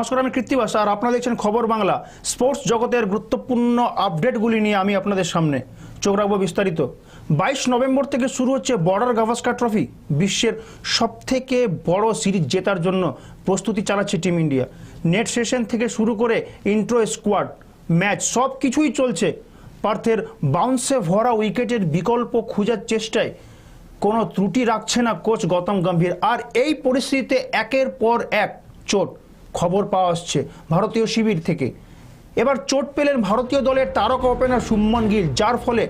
নমস্কার আমি কৃত্তিবাস আর আপনারা দেখছেন খবর বাংলা। স্পোর্টস জগতের গুরুত্বপূর্ণ আপডেটগুলি নিয়ে আমি আপনাদের সামনে। চোখ রাখব বিস্তারিত। বাইশ নভেম্বর থেকে শুরু হচ্ছে বর্ডার গাভাস্কার ট্রফি, বিশ্বের সবথেকে বড় সিরিজ জেতার জন্য প্রস্তুতি চালাচ্ছে টিম ইন্ডিয়া। নেট সেশন থেকে শুরু করে ইন্ট্রো স্কোয়াড, ম্যাচ সব কিছুই চলছে। পার্থের বাউন্সে ভরা উইকেটের বিকল্প খোঁজার চেষ্টায় কোনো ত্রুটি রাখছে না কোচ গৌতম গম্ভীর। আর এই পরিস্থিতিতে একের পর এক চোট। খবর পাওয়া আসছে ভারতীয় শিবির থেকে। এবার চোট পেলেন ভারতীয় দলের তারকা ওপেনার সুম্মন গিল, যার ফলে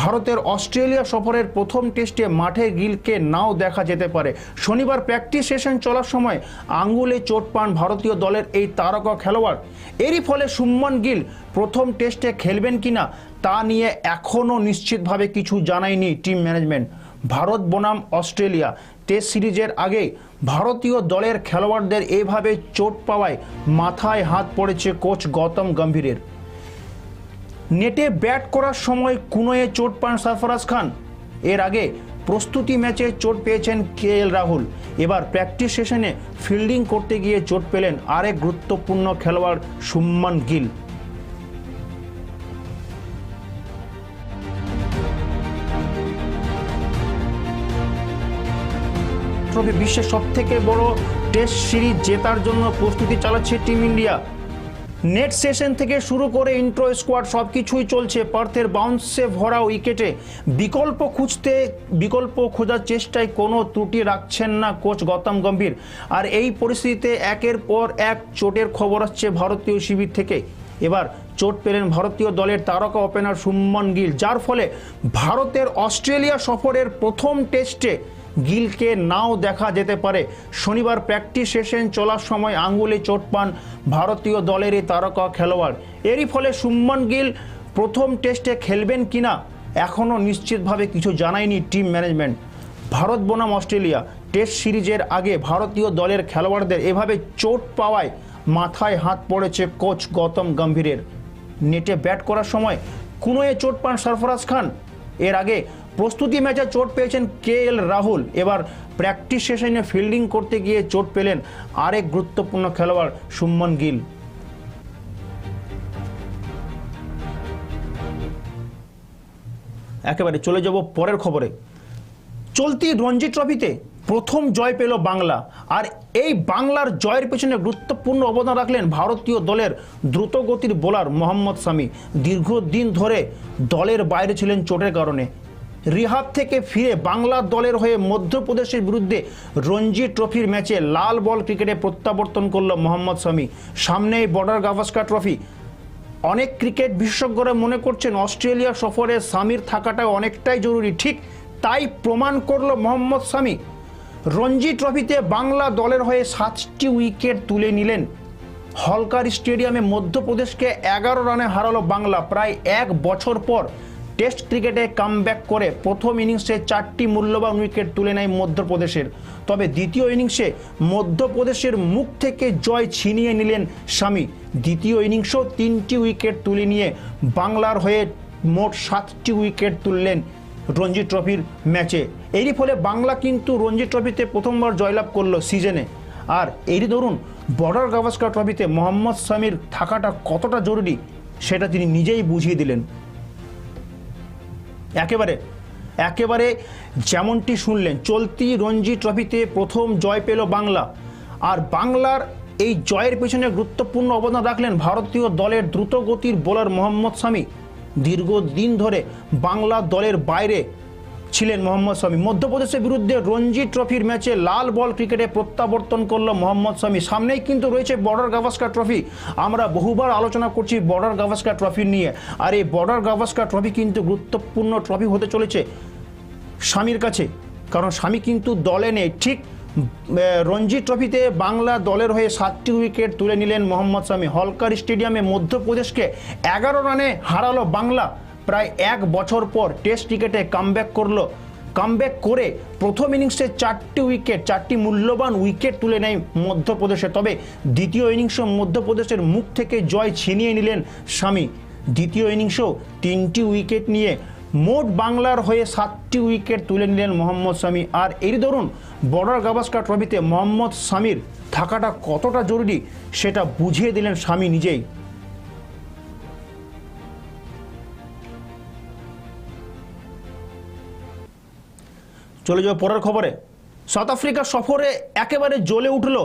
ভারতের অস্ট্রেলিয়া সফরের প্রথম টেস্টে মাঠে গিলকে নাও দেখা যেতে পারে। শনিবার প্র্যাকটিস সেশন চলার সময় আঙ্গুলে চোট পান ভারতীয় দলের এই তারকা খেলোয়াড়। এরই ফলে সুম্মন গিল প্রথম টেস্টে খেলবেন কিনা তা নিয়ে এখনও নিশ্চিতভাবে কিছু জানায়নি টিম ম্যানেজমেন্ট। ভারত বনাম অস্ট্রেলিয়া, টেস্ট সিরিজের আগে ভারতীয় দলের খেলোয়াড়দের এভাবে চোট পাওয়ায় মাথায় হাত পড়েছে কোচ গৌতম গম্ভীরের। নেটে ব্যাট করার সময় কুনোয়ে চোট পান সরফরাজ খান। এর আগে প্রস্তুতি ম্যাচে চোট পেয়েছেন কে এল রাহুল। এবার প্র্যাকটিস সেশনে ফিল্ডিং করতে গিয়ে চোট পেলেন আরেক গুরুত্বপূর্ণ খেলোয়াড় সুম্মান গিল। ট্রফি বিশ্বের সব থেকে বড় টেস্ট সিরিজ জেতার জন্য প্রস্তুতি চালাচ্ছে টিম ইন্ডিয়া। নেট সেশন থেকে শুরু করে ইন্ট্রো স্কোয়াড সব কিছুই চলছে। পার্থের বাউন্সে ভরা উইকেটে বিকল্প খুঁজতে বিকল্প খোঁজার চেষ্টায় কোনো ত্রুটি রাখছেন না কোচ গৌতম গম্ভীর। আর এই পরিস্থিতিতে একের পর এক চোটের খবর আসছে ভারতীয় শিবির থেকে। এবার চোট পেলেন ভারতীয় দলের তারকা ওপেনার সুম্মন গিল, যার ফলে ভারতের অস্ট্রেলিয়া সফরের প্রথম টেস্টে গিলকে নাও দেখা যেতে পারে। শনিবার প্র্যাকটিস সেশন চলার সময় আঙ্গুলে চোট পান ভারতীয় দলের এই তারকা খেলোয়াড়। এরই ফলে সুম্মন গিল প্রথম টেস্টে খেলবেন কিনা এখনও নিশ্চিতভাবে কিছু জানায়নি টিম ম্যানেজমেন্ট ভারত বনাম অস্ট্রেলিয়া টেস্ট সিরিজের আগে ভারতীয় দলের খেলোয়াড়দের এভাবে চোট পাওয়ায় মাথায় হাত পড়েছে কোচ গৌতম গম্ভীরের। নেটে ব্যাট করার সময় কুনোয়ে চোট পান সরফরাজ খান। এর আগে প্রস্তুতি ম্যাচে চোট পেয়েছেন কে এল রাহুল। এবার প্র্যাকটিস সেশনে ফিল্ডিং করতে গিয়ে চোট পেলেন আরেক গুরুত্বপূর্ণ খেলোয়াড় সুম্মন গিল। একেবারে চলে যাব পরের খবরে। চলতি রঞ্জি ট্রফিতে প্রথম জয় পেল বাংলা। আর এই বাংলার জয়ের পেছনে গুরুত্বপূর্ণ অবদান রাখলেন ভারতীয় দলের দ্রুতগতির বোলার মোহাম্মদ সামি দীর্ঘদিন ধরে দলের বাইরে ছিলেন চোটের কারণে। রিহাব থেকে ফিরে বাংলার দলের হয়ে মধ্যপ্রদেশের বিরুদ্ধে রঞ্জি ট্রফির ম্যাচে লাল বল ক্রিকেটে প্রত্যাবর্তন করল মোহাম্মদ সামি সামনেই বর্ডার গাভাস্কার ট্রফি। অনেক ক্রিকেট বিশেষজ্ঞরা মনে করছেন অস্ট্রেলিয়া সফরে সামির থাকাটা অনেকটাই জরুরি। ঠিক তাই প্রমাণ করল মোহাম্মদ সামি রঞ্জি ট্রফিতে বাংলা দলের হয়ে সাতটি উইকেট তুলে নিলেন। হলকার স্টেডিয়ামে মধ্যপ্রদেশকে এগারো রানে হারালো বাংলা। প্রায় এক বছর পর টেস্ট ক্রিকেটে কামব্যাক করে প্রথম ইনিংসে চারটি মূল্যবান উইকেট তুলে নেয় মধ্যপ্রদেশের। তবে দ্বিতীয় ইনিংসে মধ্যপ্রদেশের মুখ থেকে জয় ছিনিয়ে নিলেন স্বামী দ্বিতীয় ইনিংসেও তিনটি উইকেট তুলে নিয়ে বাংলার হয়ে মোট সাতটি উইকেট তুললেন রঞ্জি ট্রফির ম্যাচে। এরই ফলে বাংলা কিন্তু রঞ্জি ট্রফিতে প্রথমবার জয়লাভ করল সিজনে। আর এরই ধরুন, বর্ডার গাভাস্কার ট্রফিতে মোহাম্মদ শামির থাকাটা কতটা জরুরি, সেটা তিনি নিজেই বুঝিয়ে দিলেন। একেবারে একেবারে যেমনটি শুনলেন, চলতি রঞ্জি ট্রফিতে প্রথম জয় পেল বাংলা। আর বাংলার এই জয়ের পেছনে গুরুত্বপূর্ণ অবদান রাখলেন ভারতীয় দলের দ্রুতগতির বোলার মোহাম্মদ শামি। দীর্ঘদিন ধরে বাংলা দলের বাইরে ছিলেন মোহাম্মদ শামি মধ্যপ্রদেশের বিরুদ্ধে রঞ্জি ট্রফির ম্যাচে লাল বল ক্রিকেটে প্রত্যাবর্তন করল মোহাম্মদ শামি সামনেই কিন্তু রয়েছে বর্ডার গাভাস্কার ট্রফি। আমরা বহুবার আলোচনা করছি বর্ডার গাভাস্কার ট্রফি নিয়ে। আর এই বর্ডার গাভাস্কার ট্রফি কিন্তু গুরুত্বপূর্ণ ট্রফি হতে চলেছে স্বামীর কাছে। কারণ স্বামী কিন্তু দলে নেই। ঠিক রঞ্জি ট্রফিতে বাংলা দলের হয়ে সাতটি উইকেট তুলে নিলেন মোহাম্মদ শামি হলকার স্টেডিয়ামে মধ্যপ্রদেশকে এগারো রানে হারালো বাংলা। প্রায় এক বছর পর টেস্ট ক্রিকেটে কামব্যাক করল। কামব্যাক করে প্রথম ইনিংসে চারটি উইকেট চারটি মূল্যবান উইকেট তুলে নেয় মধ্যপ্রদেশে। তবে দ্বিতীয় ইনিংসও মধ্যপ্রদেশের মুখ থেকে জয় ছিনিয়ে নিলেন স্বামী। দ্বিতীয় ইনিংসেও তিনটি উইকেট নিয়ে মোট বাংলার হয়ে সাতটি উইকেট তুলে নিলেন মোহাম্মদ শামি আর এর দরুন বর্ডার গাভাস্কার ট্রফিতে মোহাম্মদ শামির থাকাটা কতটা জরুরি সেটা বুঝিয়ে দিলেন স্বামী নিজেই। চলে যাব পরের খবরে। সাউথ আফ্রিকা সফরে একেবারে জ্বলে উঠল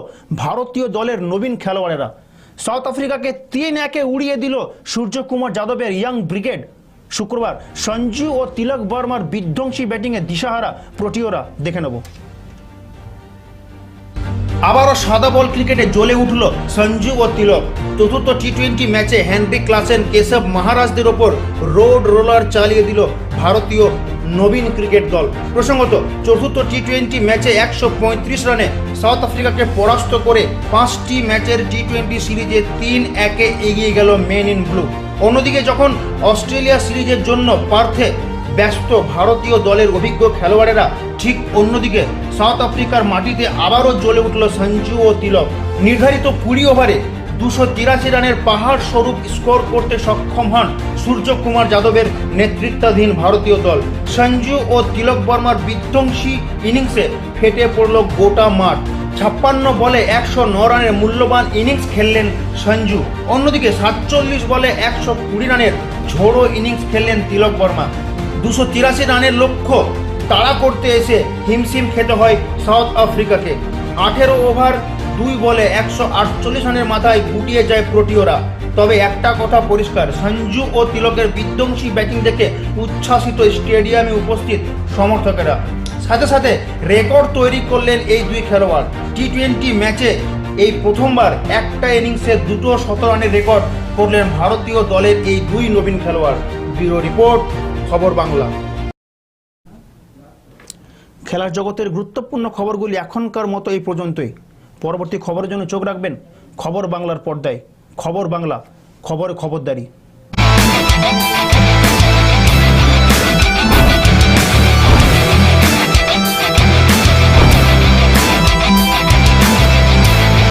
ভারতীয় দলের নবীন খেলোয়াড়েরা। সাউথ আফ্রিকাকে তিন একে উড়িয়ে দিল সূর্যকুমার যাদবের ইয়াং ব্রিগেড। শুক্রবার সঞ্জু ও তিলক বর্মার বিধ্বংসী ব্যাটিংয়ে দিশাহারা প্রোটিওরা দেখে নেব। আবারও সাদা বল ক্রিকেটে জ্বলে উঠল সঞ্জু ও তিলক। চতুর্থ টি টোয়েন্টি ম্যাচে হ্যান্ড্রিক ক্লাসেন কেশব মহারাজদের ওপর রোড রোলার চালিয়ে দিল ভারতীয় নবীন ক্রিকেট দল। প্রসঙ্গত, চতুর্থ টি টোয়েন্টি ম্যাচে একশো পঁয়ত্রিশ রানে সাউথ আফ্রিকাকে পরাস্ত করে পাঁচটি ম্যাচের টি টোয়েন্টি সিরিজে তিন একে এগিয়ে গেল মেন ইন ব্লু। অন্যদিকে যখন অস্ট্রেলিয়া সিরিজের জন্য পার্থে ব্যস্ত ভারতীয় দলের অভিজ্ঞ খেলোয়াড়েরা ঠিক অন্যদিকে সাউথ আফ্রিকার মাটিতে আবারও জ্বলে উঠল সঞ্জু ও তিলক। নির্ধারিত কুড়ি ওভারে দুশো তিরাশি রানের পাহাড় স্বরূপ স্কোর করতে সক্ষম হন সূর্যকুমার যাদবের নেতৃত্বাধীন ভারতীয় দল। সঞ্জু ও তিলক বর্মার বিধ্বংসী ইনিংসে ফেটে পড়ল গোটা মাঠ। ছাপ্পান্ন বলে একশো ন রানের মূল্যবান ইনিংস খেললেন সঞ্জু। অন্যদিকে সাতচল্লিশ বলে একশো কুড়ি রানের ঝোড়ো ইনিংস খেললেন তিলক বর্মা। দুশো তিরাশি রানের লক্ষ্য তাড়া করতে এসে হিমশিম খেতে হয় সাউথ আফ্রিকাকে। আঠেরো ওভার, দুই বলে একশো আটচল্লিশ রানের মাথায় গুটিয়ে যায় প্রোটিওরা। তবে একটা কথা পরিষ্কার, সঞ্জু ও তিলকের বিধ্বংসী ব্যাটিং দেখে উচ্ছ্বাসিত স্টেডিয়ামে উপস্থিত সমর্থকেরা। সাথে সাথে রেকর্ড তৈরি করলেন এই দুই খেলোয়াড়। টি টোয়েন্টি ম্যাচে এই প্রথমবার একটা ইনিংসে দুটো শত রানের রেকর্ড করলেন ভারতীয় দলের এই দুই নবীন খেলোয়াড়। ব্যুরো রিপোর্ট খবর বাংলা। খেলার জগতের গুরুত্বপূর্ণ খবরগুলি এখনকার মতো এই পর্যন্তই। পরবর্তী খবরের জন্য চোখ রাখবেন খবর বাংলার পর্দায়। খবর বাংলা, খবরে খবরদারি।